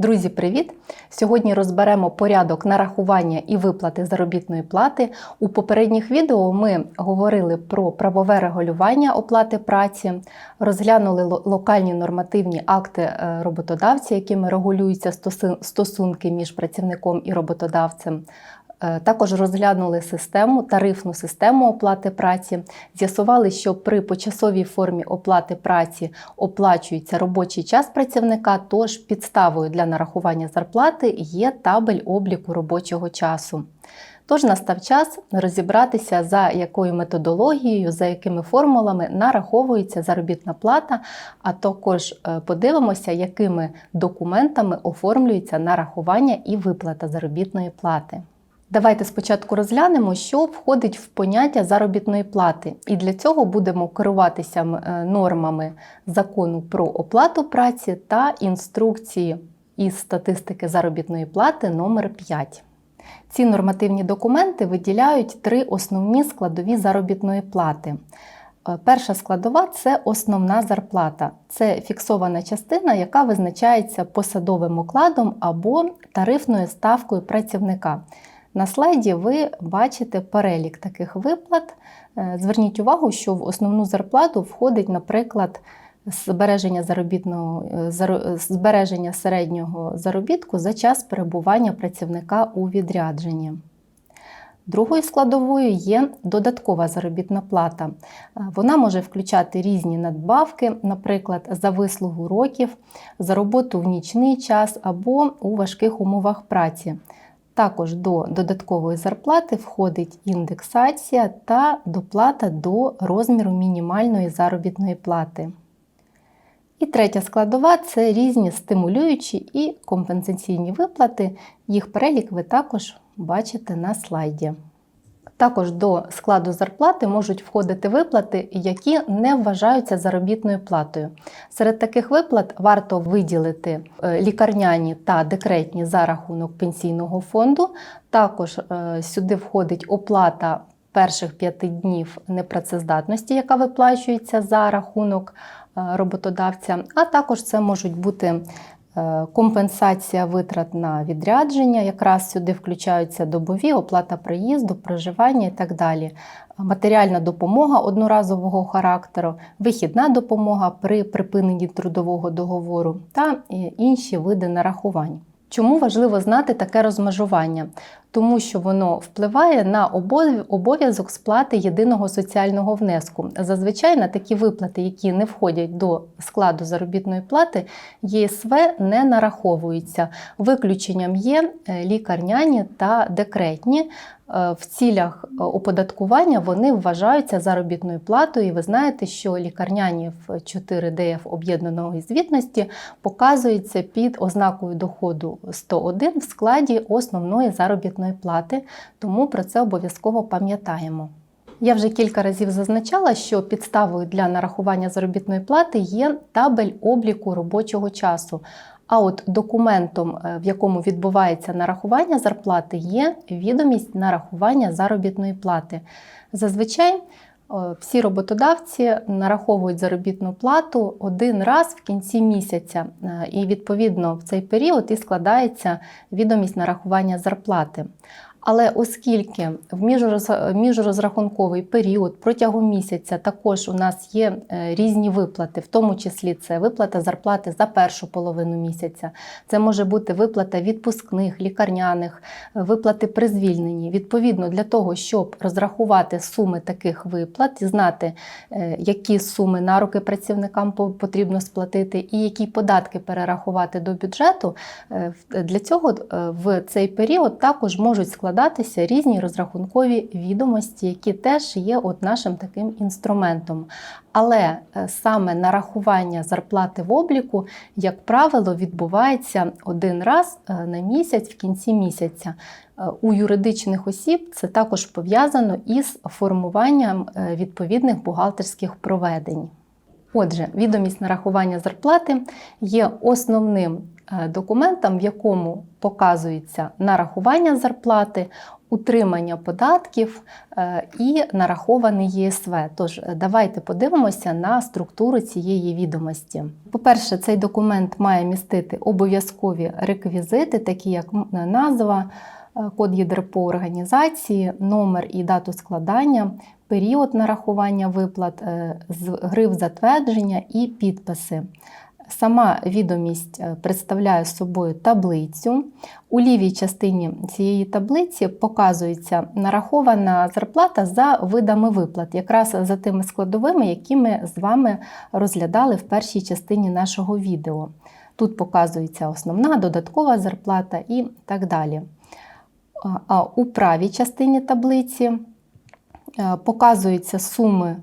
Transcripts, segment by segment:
Друзі, привіт! Сьогодні розберемо порядок нарахування і виплати заробітної плати. У попередніх відео ми говорили про правове регулювання оплати праці, розглянули локальні нормативні акти е, роботодавця, якими регулюються стосунки між працівником і роботодавцем. Е, Також розглянули систему, тарифну систему оплати праці. З'ясували, що при почасовій формі оплати праці оплачується робочий час працівника, тож підставою для нарахування зарплати є табель обліку робочого часу. Тож настав час розібратися, за якою методологією, за якими формулами нараховується заробітна плата, а також е, подивимося, якими документами оформлюється нарахування і виплата заробітної плати. Давайте спочатку розглянемо, що входить в поняття заробітної плати. І для цього будемо керуватися е, нормами закону про оплату праці та інструкції із статистики заробітної плати номер 5. Ці нормативні документи виділяють три основні складові заробітної плати. Е, Перша складова це основна зарплата. Це фіксована частина, яка визначається посадовим окладом або тарифною ставкою працівника. На слайді ви бачите перелік таких виплат. Е, Зверніть увагу, що в основну зарплату входить, наприклад, збереження заробітного е, збереження середнього заробітку за час перебування працівника у відрядженні. Другою складовою є додаткова заробітна плата. Е, Вона може включати різні надбавки, наприклад, за вислугу років, за роботу в нічний час або у важких умовах праці. Також до додаткової зарплати входить індексація та доплата до розміру мінімальної заробітної плати. І третя складова це різні стимулюючі і компенсаційні виплати. Їх перелік ви також бачите на слайді. Також до складу зарплати можуть входити виплати, які не вважаються заробітною платою. Серед таких виплат варто виділити е, лікарняні та декретні за рахунок пенсійного фонду. Також е, сюди входить оплата перших п'яти днів непрацездатності, яка виплачується за рахунок е, роботодавця. А також це можуть бути компенсація витрат на відрядження, якраз сюди включаються добові, оплата проїзду, проживання і так далі. Матеріальна допомога одноразового характеру, вихідна допомога при припиненні трудового договору та е, інші види нарахувань. Чому важливо знати таке розмежування? Тому що воно впливає на обов'язок сплати єдиного соціального внеску. Зазвичай на такі виплати, які не входять до складу заробітної плати, ЄСВ не нараховується. Виключенням є е, лікарняні та декретні. Е, В цілях е, оподаткування вони вважаються заробітною платою. І ви знаєте, що лікарняні в 4 ДФ об'єднаної звітності показуються під ознакою доходу 101 в складі основної заробітної плати, тому про це обов'язково пам'ятаємо. Я вже кілька разів зазначала, що підставою для нарахування заробітної плати є табель обліку робочого часу. А от документом, е, в якому відбувається нарахування зарплати, є відомість нарахування заробітної плати. Зазвичай всі роботодавці нараховують заробітну плату один раз в кінці місяця, Е, і відповідно в цей період і складається відомість нарахування зарплати. Але оскільки в міжроз- міжрозрахунковий період протягом місяця також у нас є е, різні виплати, в тому числі це виплата зарплати за першу половину місяця, це може бути виплата відпускних, лікарняних, е, виплати при звільненні. Відповідно, для того, щоб розрахувати суми таких виплат знати, е, які суми на руки працівникам потрібно сплатити і які податки перерахувати до бюджету, для цього в цей період також можуть складатися різні розрахункові відомості, які теж є от нашим таким інструментом. Але е, саме нарахування зарплати в обліку, як правило, відбувається один раз е, на місяць в кінці місяця. Е, У юридичних осіб це також пов'язано із формуванням відповідних бухгалтерських проведень. Отже, відомість нарахування зарплати є основним е, документом, в якому показується нарахування зарплати, утримання податків е, і нарахований ЄСВ. Тож е, давайте подивимося на структуру цієї відомості. По-перше, цей документ має містити обов'язкові реквізити, такі як назва, код ЄДРПО організації, номер і дату складання, період нарахування виплат, гриф затвердження і підписи. Сама відомість е, представляє собою таблицю. У лівій частині цієї таблиці показується нарахована зарплата за видами виплат, якраз за тими складовими, які ми з вами розглядали в першій частині нашого відео. Тут показується основна, додаткова зарплата і так далі. А- у правій частині таблиці е, показуються суми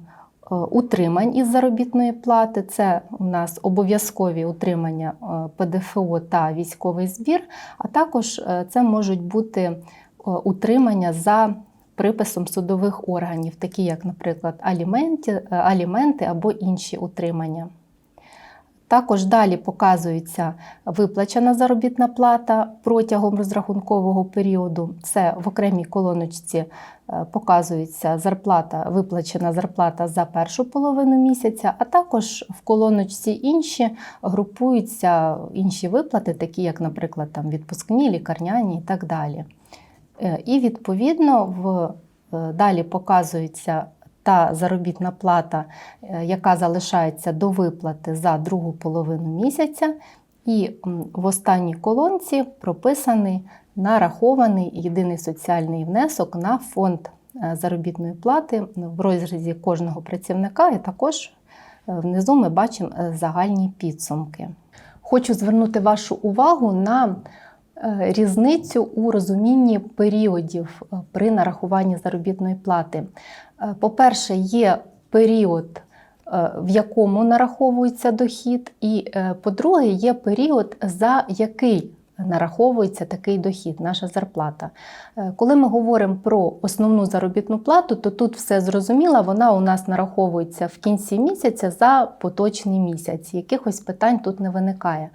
утримань із заробітної плати. Це у нас обов'язкові утримання е, ПДФО та військовий збір, а також е, це можуть бути е, утримання за приписом судових органів, такі як, наприклад, аліменти, е, аліменти або інші утримання. Також далі показується виплачена заробітна плата протягом розрахункового періоду. Це в окремій колоночці е, показується зарплата, виплачена зарплата за першу половину місяця, а також в колоночці інші групуються інші виплати, такі як, наприклад, там відпускні, лікарняні і так далі. Е, І відповідно в е, далі показується та заробітна плата, е, яка залишається до виплати за другу половину місяця, і в останній колонці прописаний нарахований єдиний соціальний внесок на фонд е, заробітної плати в розрізі кожного працівника, і також е, внизу ми бачимо загальні підсумки. Хочу звернути вашу увагу на різницю у розумінні періодів е, при нарахуванні заробітної плати. Е, По-перше, є період, е, в якому нараховується дохід, і е, по-друге, є період, за який нараховується такий дохід, наша зарплата. Е, Коли ми говоримо про основну заробітну плату, то тут все зрозуміло, вона у нас нараховується в кінці місяця за поточний місяць. Якихось питань тут не виникає.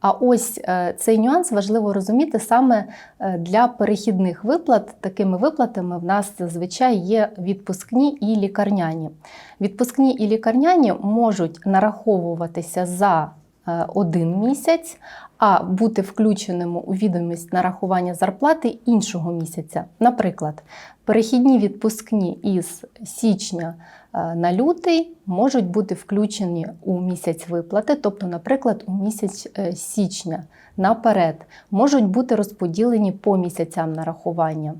А ось е, цей нюанс важливо розуміти саме е, для перехідних виплат. Такими виплатами в нас зазвичай є відпускні і лікарняні. Відпускні і лікарняні можуть нараховуватися за е, один місяць, а бути включеними у відомість нарахування зарплати іншого місяця. Наприклад, перехідні відпускні із січня е, на лютий можуть бути включені у місяць виплати, тобто, наприклад, у місяць е, січня наперед, можуть бути розподілені по місяцям нарахування.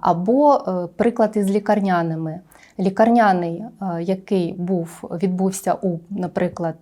Або е, приклад із лікарняними. Лікарняний, який був, відбувся у, наприклад,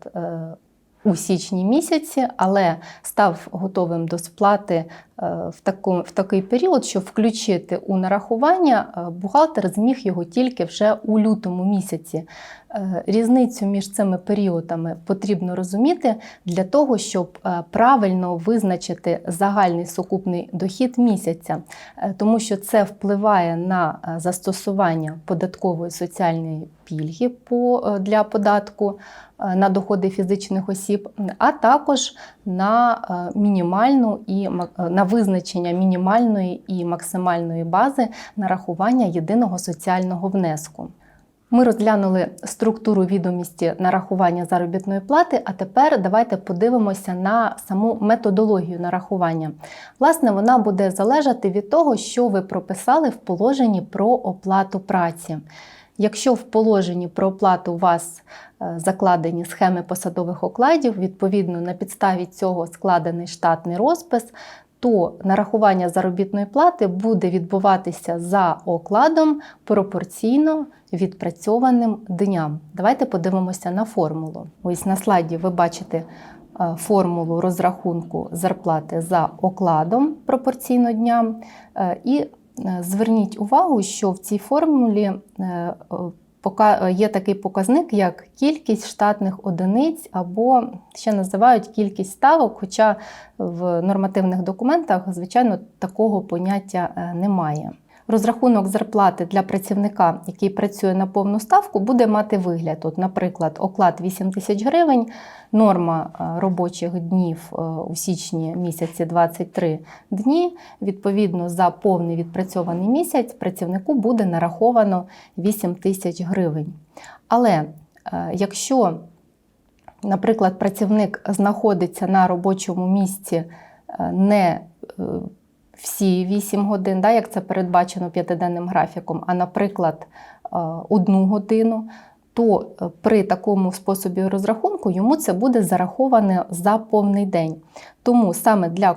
у січні місяці, але став готовим до сплати в, таку, в такий період, що включити у нарахування е, бухгалтер зміг його тільки вже у лютому місяці. Е, Різницю між цими періодами потрібно розуміти для того, щоб е, правильно визначити загальний сукупний дохід місяця, Е, тому що це впливає на е, застосування податкової соціальної пільги е, для податку е, на доходи фізичних осіб, а також на е, мінімальну і е, на визначення мінімальної і максимальної бази нарахування єдиного соціального внеску. Ми розглянули структуру відомості нарахування заробітної плати, а тепер давайте подивимося на саму методологію нарахування. Власне, вона буде залежати від того, що ви прописали в положенні про оплату праці. Якщо в положенні про оплату у вас е, закладені схеми посадових окладів, відповідно на підставі цього складений штатний розпис, то нарахування заробітної плати буде відбуватися за окладом пропорційно відпрацьованим дням. Давайте подивимося на формулу. Ось на слайді ви бачите е, формулу розрахунку зарплати за окладом пропорційно дням. Е, І зверніть увагу, що в цій формулі е, пока- є такий показник, як кількість штатних одиниць, або ще називають кількість ставок, хоча в нормативних документах, звичайно, такого поняття е, немає. Розрахунок зарплати для працівника, який працює на повну ставку, буде мати вигляд. От, наприклад, оклад 8 тисяч гривень, норма е, робочих днів е, у січні місяці 23 дні. Відповідно, за повний відпрацьований місяць працівнику буде нараховано 8 тисяч гривень. Але е, якщо, наприклад, працівник знаходиться на робочому місці не всі 8 годин, да, як це передбачено п'ятиденним графіком, а, наприклад, е, одну годину, то е, при такому способі розрахунку йому це буде зараховане за повний день. Тому саме для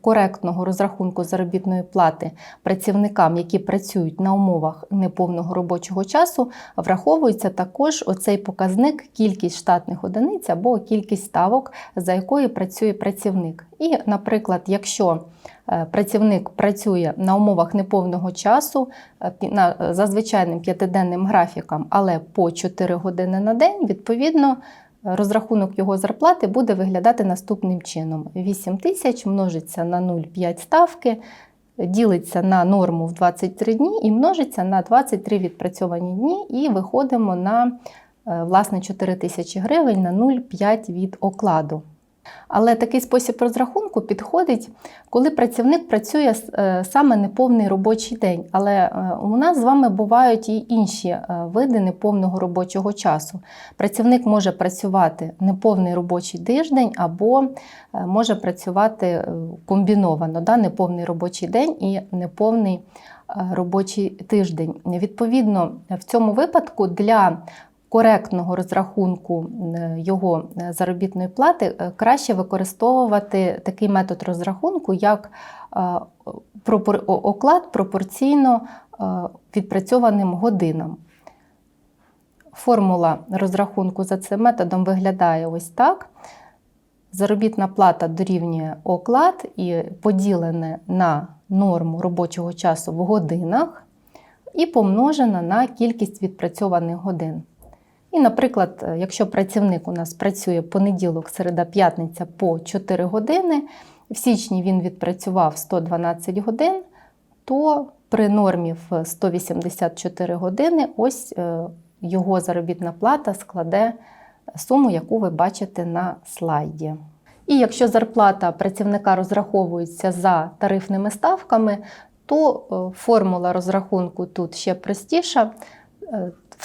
коректного розрахунку заробітної плати працівникам, які працюють на умовах неповного робочого часу, враховується також оцей показник кількість штатних одиниць або кількість ставок, за якою працює працівник. І, наприклад, якщо е, працівник працює на умовах неповного часу е, за звичайним п'ятиденним графіком, але по 4 години на день, відповідно, розрахунок його зарплати буде виглядати наступним чином: 8 тисяч множиться на 0,5 ставки, ділиться на норму в 23 дні і множиться на 23 відпрацьовані дні, і виходимо на е, власне 4 тисячі гривень на 0,5 від окладу. Але такий спосіб розрахунку підходить, коли працівник працює е, саме неповний робочий день. Але е, у нас з вами бувають і інші е, види неповного робочого часу. Працівник може працювати неповний робочий тиждень або може працювати комбіновано, да, неповний робочий день і неповний робочий тиждень. Відповідно, в цьому випадку для коректного розрахунку е, його е, заробітної плати е, краще використовувати такий метод розрахунку, як оклад пропорційно відпрацьованим годинам. Формула розрахунку за цим методом виглядає ось так. Заробітна плата дорівнює оклад і поділене на норму робочого часу в годинах і помножена на кількість відпрацьованих годин. І, наприклад, е, якщо працівник у нас працює понеділок, середа, п'ятниця по 4 години, в січні він відпрацював 112 годин, то при нормі в 184 години ось е, його заробітна плата складе суму, яку ви бачите на слайді. І якщо зарплата працівника розраховується за тарифними ставками, то е, формула розрахунку тут ще простіша.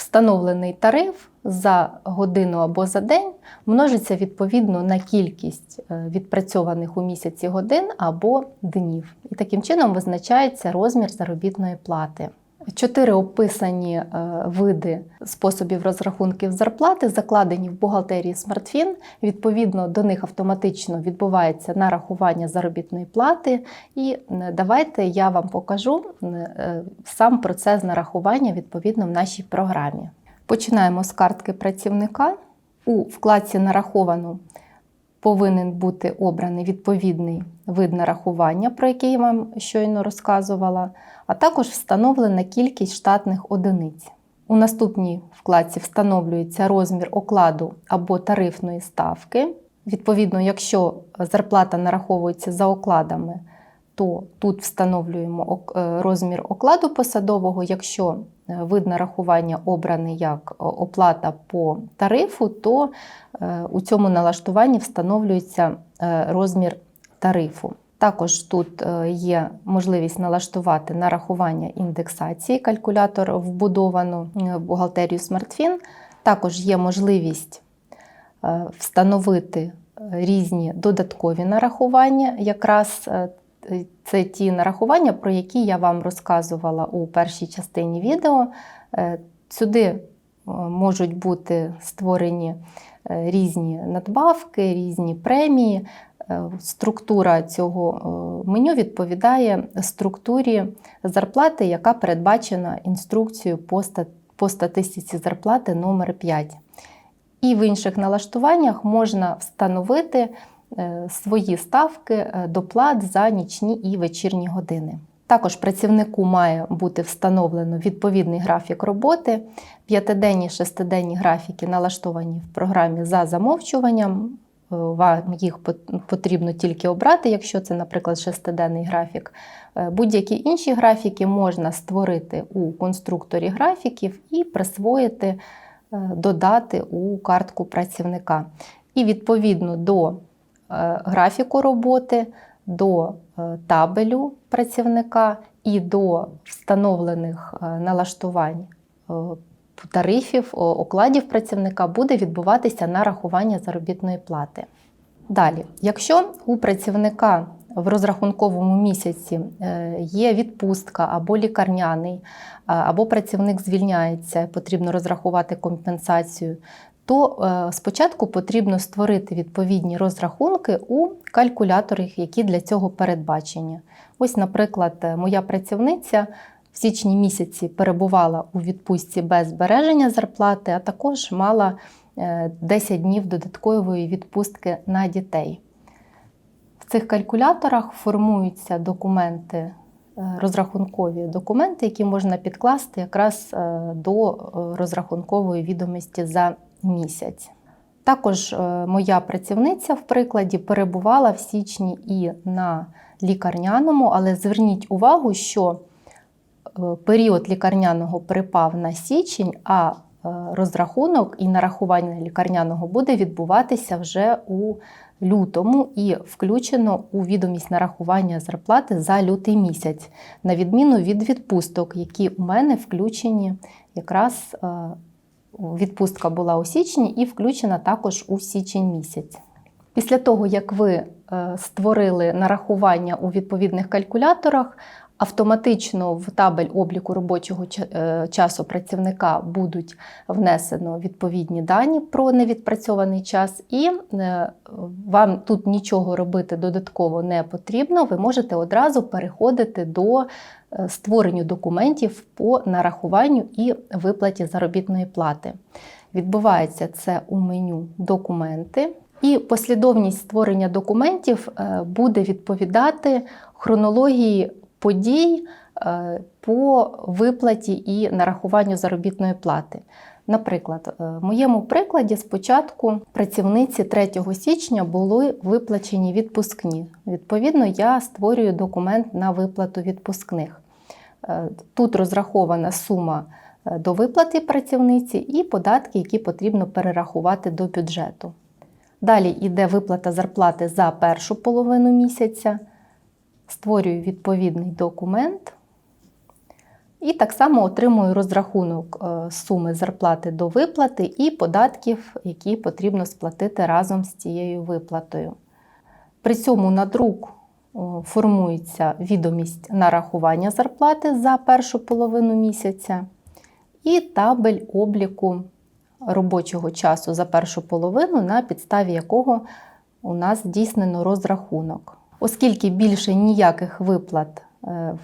Встановлений тариф за годину або за день множиться відповідно на кількість е, відпрацьованих у місяці годин або днів. І таким чином визначається розмір заробітної плати. Чотири описані е, види способів розрахунків зарплати закладені в бухгалтерії SmartFin. Відповідно, до них автоматично відбувається нарахування заробітної плати. І е, давайте я вам покажу е, сам процес нарахування відповідно в нашій програмі. Починаємо з картки працівника. У вкладці нараховано повинен бути обраний відповідний вид нарахування, про який я вам щойно розказувала, а також встановлена кількість штатних одиниць. У наступній вкладці встановлюється розмір окладу або тарифної ставки. Відповідно, якщо зарплата нараховується за окладами, то тут встановлюємо е, розмір окладу посадового. Якщо е, вид нарахування обраний як е, оплата по тарифу, то у цьому налаштуванні встановлюється розмір тарифу. Також тут є можливість налаштувати нарахування індексації, калькулятор вбудовано в бухгалтерію SmartFin. Також є можливість встановити різні додаткові нарахування, якраз це ті нарахування, про які я вам розказувала у першій частині відео. Е, Сюди е, можуть бути створені е, різні надбавки, різні премії. Структура цього меню відповідає структурі зарплати, яка передбачена інструкцією по статистиці зарплати номер 5. І в інших налаштуваннях можна встановити свої ставки е, доплат за нічні і вечірні години. Також працівнику має бути встановлено відповідний графік роботи. П'ятиденні, шестиденні графіки налаштовані в програмі за замовчуванням. вам їх потрібно тільки обрати, якщо це, наприклад, шестиденний графік. Е, Будь-які інші графіки можна створити у конструкторі графіків і присвоїти, е, додати у картку працівника. І відповідно до е, графіку роботи, до е, табелю працівника і до встановлених е, налаштувань е, тарифів, окладів працівника буде відбуватися нарахування заробітної плати. Далі, якщо у працівника в розрахунковому місяці е, є відпустка або лікарняний, або працівник звільняється, потрібно розрахувати компенсацію, то е, спочатку потрібно створити відповідні розрахунки у калькуляторах, які для цього передбачені. Ось, наприклад, е, моя працівниця в січні місяці перебувала у відпустці без збереження зарплати, а також мала е, 10 днів додаткової відпустки на дітей. В цих калькуляторах формуються документи, е, розрахункові документи, які можна підкласти якраз е, до е, розрахункової відомості за місяць. Також е, моя працівниця в прикладі перебувала в січні і на лікарняному, але зверніть увагу, що е, період лікарняного припав на січень, а е, розрахунок і нарахування лікарняного буде відбуватися вже у лютому і включено у відомість нарахування зарплати за лютий місяць, на відміну від відпусток, які у мене включені якраз відпустка була у січні і включена також у січень місяць. Після того, як ви е, створили нарахування у відповідних калькуляторах, автоматично в табель обліку робочого е, часу працівника будуть внесено відповідні дані про невідпрацьований час, і е, вам тут нічого робити додатково не потрібно. Ви можете одразу переходити до е, створення документів по нарахуванню і виплаті заробітної плати. Відбувається це у меню Документи. І послідовність створення документів буде відповідати хронології подій е, по виплаті і нарахуванню заробітної плати. Наприклад, е, в моєму прикладі спочатку працівниці 3 січня були виплачені відпускні. Відповідно, я створюю документ на виплату відпускних. Е, Тут розрахована сума до виплати працівниці і податки, які потрібно перерахувати до бюджету. Далі йде виплата зарплати за першу половину місяця. Створюю відповідний документ. І так само отримую розрахунок е, суми зарплати до виплати і податків, які потрібно сплатити разом з цією виплатою. При цьому на друк формується відомість нарахування зарплати за першу половину місяця і табель обліку робочого часу за першу половину, на підставі якого у нас здійснено розрахунок. Оскільки більше ніяких виплат е,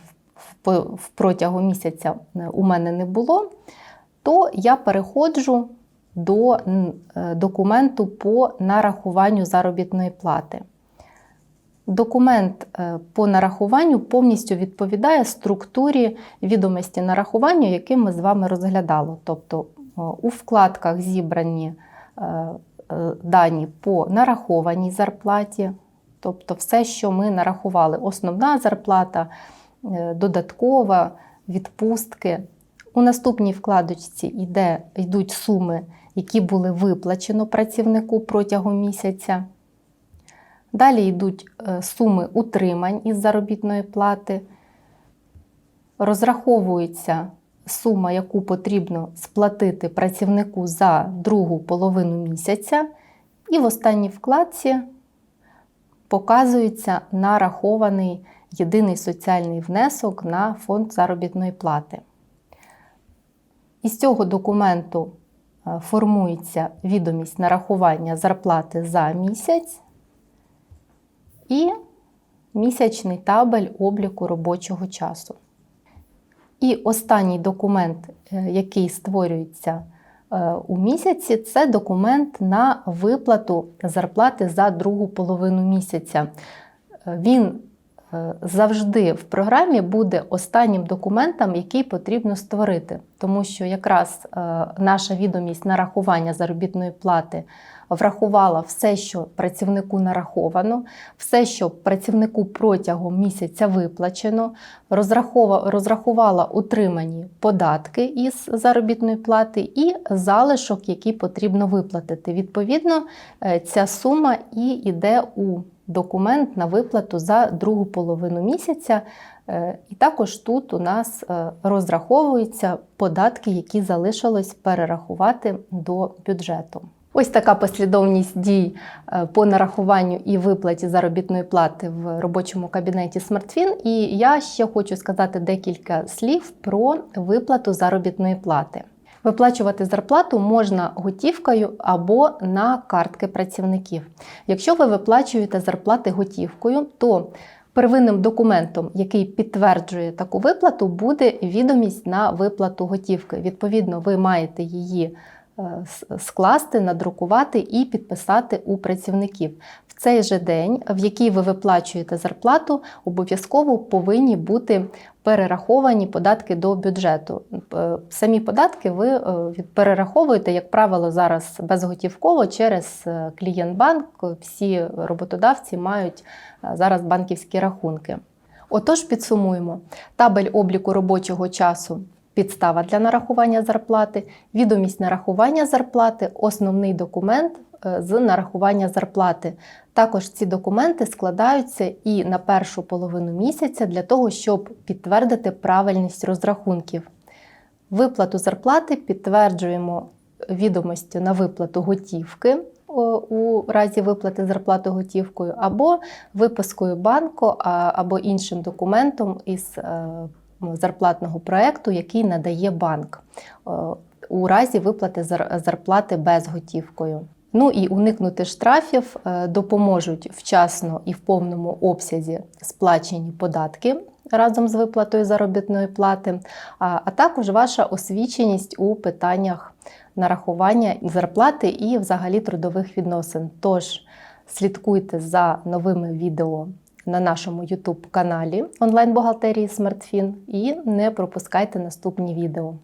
в- протягом місяця е, у мене не було, то я переходжу до е, документу по нарахуванню заробітної плати. Документ по нарахуванню повністю відповідає структурі відомості нарахування, які ми з вами розглядали. Тобто у вкладках зібрані дані по нарахованій зарплаті, тобто все, що ми нарахували: основна зарплата, е, додаткова, відпустки. У наступній вкладочці йде, йдуть суми, які були виплачено працівнику протягом місяця. Далі йдуть е, суми утримань із заробітної плати. Розраховується сума, яку потрібно сплатити працівнику за другу половину місяця. І в останній вкладці показується нарахований єдиний соціальний внесок на фонд заробітної плати. Із цього документу е, формується відомість нарахування зарплати за місяць і місячний табель обліку робочого часу. І останній документ, е, який створюється у місяці, це документ на виплату зарплати за другу половину місяця. Е, Він е, завжди в програмі буде останнім документом, який потрібно створити, тому що якраз е, наша відомість нарахування заробітної плати врахувала все, що працівнику нараховано, все, що працівнику протягом місяця виплачено, розрахувала утримані податки із заробітної плати і залишок, який потрібно виплатити. Відповідно, е, ця сума і йде у документ на виплату за другу половину місяця. Е, І також тут у нас е, розраховуються податки, які залишилось перерахувати до бюджету. Ось така послідовність дій е, по нарахуванню і виплаті заробітної плати в робочому кабінеті SmartFin. І я ще хочу сказати декілька слів про виплату заробітної плати. Виплачувати зарплату можна готівкою або на картки працівників. Якщо ви виплачуєте зарплати готівкою, то первинним документом, який підтверджує таку виплату, буде відомість на виплату готівки. Відповідно, ви маєте її скласти, надрукувати і підписати у працівників. В цей же день, в який ви виплачуєте зарплату, обов'язково повинні бути перераховані податки до бюджету. Е, Самі податки ви е, перераховуєте, як правило, зараз безготівково через е, клієнтбанк. Всі роботодавці мають е, зараз банківські рахунки. Отож, підсумуємо: табель обліку робочого часу. Підстава для нарахування зарплати, відомість нарахування зарплати, основний документ е, з нарахування зарплати. Також ці документи складаються і на першу половину місяця для того, щоб підтвердити правильність розрахунків. Виплату зарплати підтверджуємо відомостю на виплату готівки у разі виплати зарплати готівкою, або випискою банку, або іншим документом із е, зарплатного проекту, який надає банк е, у разі виплати зар- зарплати безготівкою. Ну і уникнути штрафів е, допоможуть вчасно і в повному обсязі сплачені податки разом з виплатою заробітної плати, а також ваша освіченість у питаннях нарахування зарплати і взагалі трудових відносин. Тож слідкуйте за новими відео на нашому YouTube каналі онлайн-бухгалтерії Смартфін і не пропускайте наступні відео.